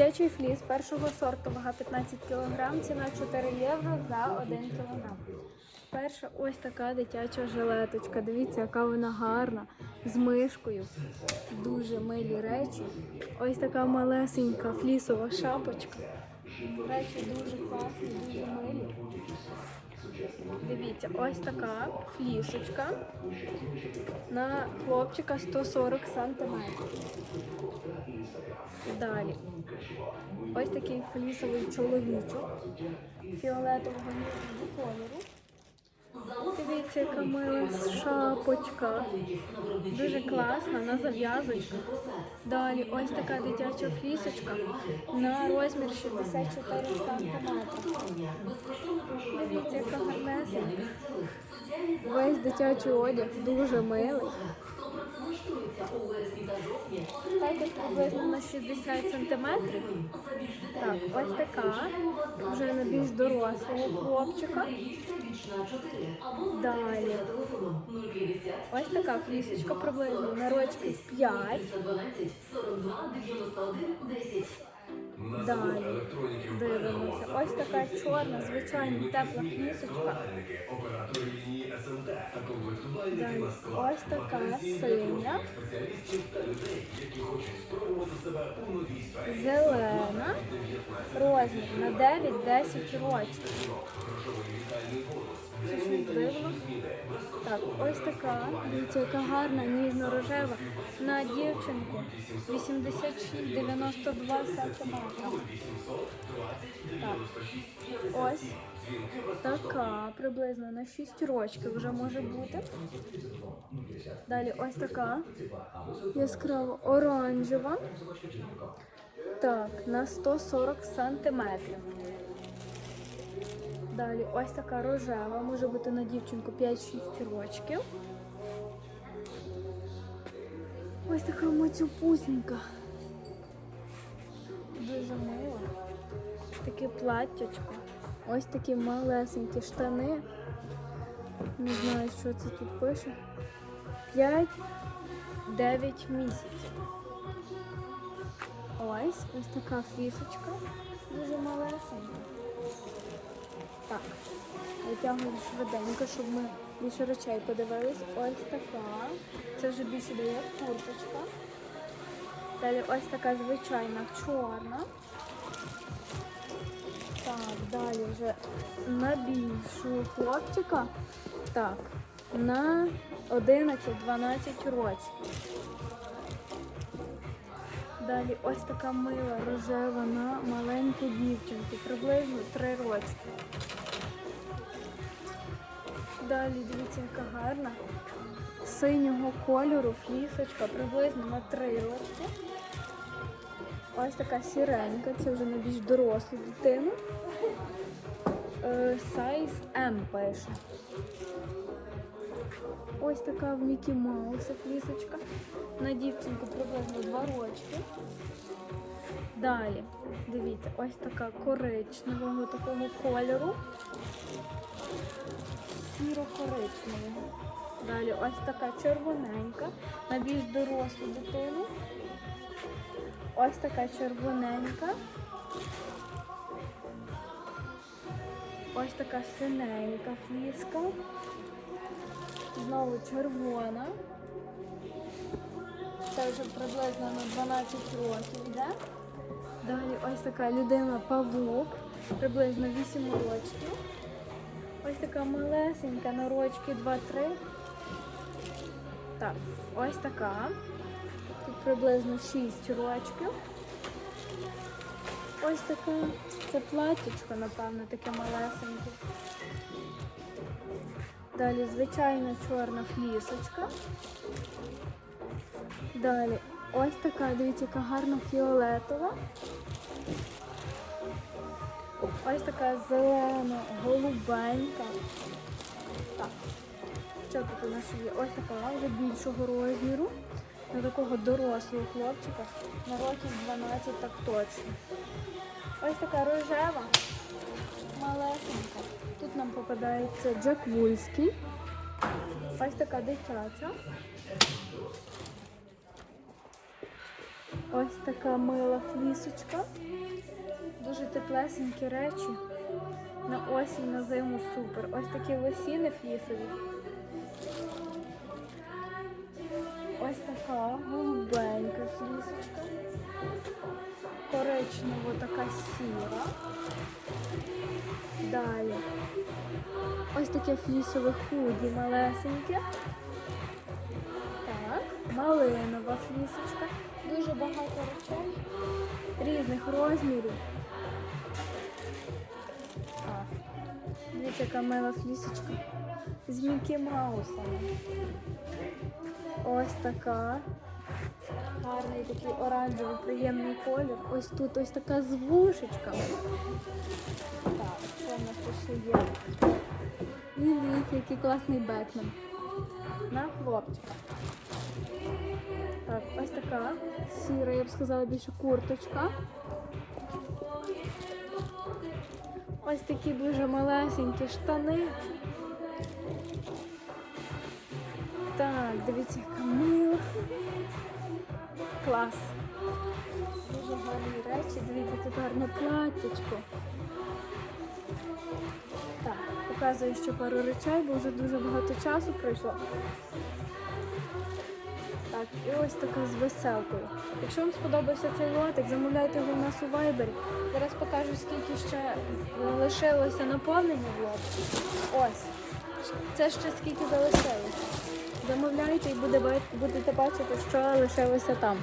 Дитячий фліс першого сорту, вага 15 кг, ціна 4 євро за 1 кг. Перша ось така дитяча жилеточка. Дивіться, яка вона гарна, з мишкою. Дуже милі речі. Ось така малесенька флісова шапочка. Речі дуже класні, дуже милі. Дивіться, ось така флісочка на хлопчика 140 см. Далі. Ось такий флісовий чоловічок фіолетового кольору. Дивіться, яка мила шапочка. Дуже класна на зав'язочках. Далі ось така дитяча флісочка на розмір 64 см. Дивіться, яка гарнесенька. Весь дитячий одяг дуже милий. Також приблизно на 60 сантиметрів. Так, ось така. Вже на більш дорослого хлопчика. Далі. Ось така флісочка приблизно на рочки 5. Далі дивимося. Ось така чорна, звичайна тепла флісочка. Далі ось така синя. Зелена. Розмір на 9-10 років. Так, ось така. Дивіться, яка гарна, ніжно-рожева. На дівчинку 86-92 сантиметра. Так, ось така, приблизно на 6 років вже може бути. Далі ось така яскраво оранжева. Так, на 140 сантиметрів. Далі ось така рожева, може бути на дівчинку 5-6 років. Ось така мацюпусенька. Дуже мила. Таке платтячко. Ось такі малесенькі штани. Не знаю, що це тут пише. 5-9 місяців. Ось, ось така флісочка. Дуже малесенька. Так, витягую швиденько, щоб ми більше речей подивились. Ось така. Це вже більше дає курточка. Далі ось така звичайна чорна. Так, далі вже на більшу хлопчика. Так, на 11-12 років. Далі ось така мила рожева на маленьку дівчинку, приблизно 3 роки. Далі дивіться, яка гарна. Синього кольору флісочка приблизно на 3 роки. Ось така сіренька, це вже на більш дорослу дитину. Е, Size M пише. Ось така в Мікі Мауса флісочка. На дівчинку приблизно 2 рочки. Далі, дивіться, ось така коричневого такого кольору. Сіро-коричневого. Далі ось така червоненька на більш дорослу дитину. Ось така червоненька. Ось така синенька фліска. Знову червона. Це вже приблизно на 12 років йде. Далі ось така людина павук, приблизно 8 років. Ось така малесенька на рочки 2-3. Так, ось така. Тут приблизно 6 рочків. Ось така. Це платтячко, напевно, таке малесеньке. Далі звичайна чорна флісочка. Далі ось така, дивіться, яка гарна фіолетова. Ось така зелена, голубенька. Так, що тут у нас є? Ось така вже більшого розміру. На такого дорослого хлопчика. На років 12 так точно. Ось така рожева, малесенька. Попадається Джек Вульський. Ось така дитяча. Ось така мила флісочка. Дуже теплесенькі речі. На осінь, на зиму супер. Ось такі лосіни флісові. Ось така голубенька флісочка. Коричнево така сіра. Далі. Ось таке флісове худі малесеньке. Так, малинова флісочка. Дуже багато речей різних розмірів. А, дивіться, яка мила флісочка з Мікі Маусом. Ось така. Гарний такий оранжевий, приємний колір. Ось тут ось така з вушечками. Так, що в нас ще є? І дивіться, який класний Бетмен. На хлопчика. Так, ось така сіра, я б сказала, більше курточка. Ось такі дуже малесенькі штани. Так, дивіться, яка мила. Клас. Дуже гарні речі. Дивіться, тут гарне платтячко. Так, показую ще пару речей, бо вже дуже багато часу пройшло. Так, і ось така з веселкою. Якщо вам сподобався цей лотик, замовляйте його у нас у Viber. Зараз покажу, скільки ще лишилося наповнення в лотику. Ось. Це ще скільки залишилося. Замовляйте і буде, будете бачити, що лишилося там.